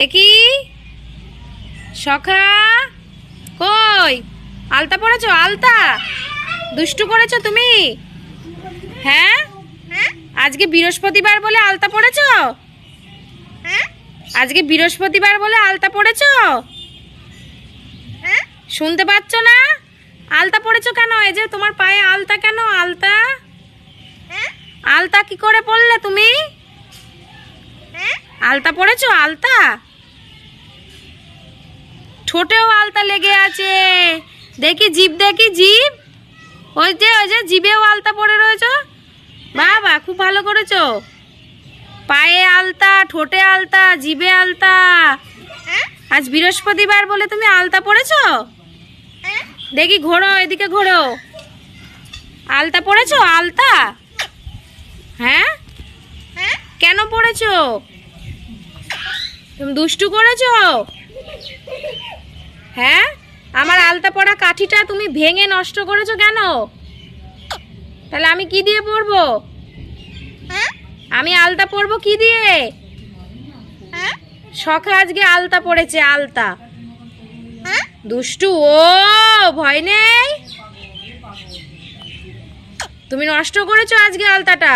দেখি সখা? কই? আলতা পড়েছো? আলতা? দুষ্টু করেছ তুমি? হ্যাঁ? আজকে বৃহস্পতিবার বলে আলতা পড়েছো? আজকে বৃহস্পতিবার বলে আলতা পড়েছো? শুনতে পাচ্ছ না? আলতা পড়েছো কেন? এই যে তোমার পায়ে আলতা কেন? আলতা? আলতা কি করে পড়লে তুমি? আলতা পড়েছ? আলতা? ঠোঁটেও আলতা লেগে আছে। দেখি জিভ দেখি জিভ। ওই যে ওই যে জিভেও আলতা পড়ে রয়েছো। বাবা, খুব ভালো করেছ। পায়ে আলতা, ঠোঁটে আলতা, জিভে আলতা। আজ বৃহস্পতিবার বলে তুমি আলতা পড়েছ? দেখি ঘোরো, এদিকে ঘোরো। আলতা পড়েছো? আলতা? হ্যাঁ? কেন পড়েছো? তুমি দুষ্টু করেছ? হ্যাঁ? আমার আলতা পড়া কাঠিটা তুমি ভেঙে নষ্ট করেছ কেন? তাহলে আমি কি দিয়ে পরবো আমি আলতা পরবো কি দিয়ে? শখা আজকে আলতা পড়েছে, আলতা। দুষ্টু, ও, ভয় নেই? তুমি নষ্ট করেছ আজকে আলতাটা।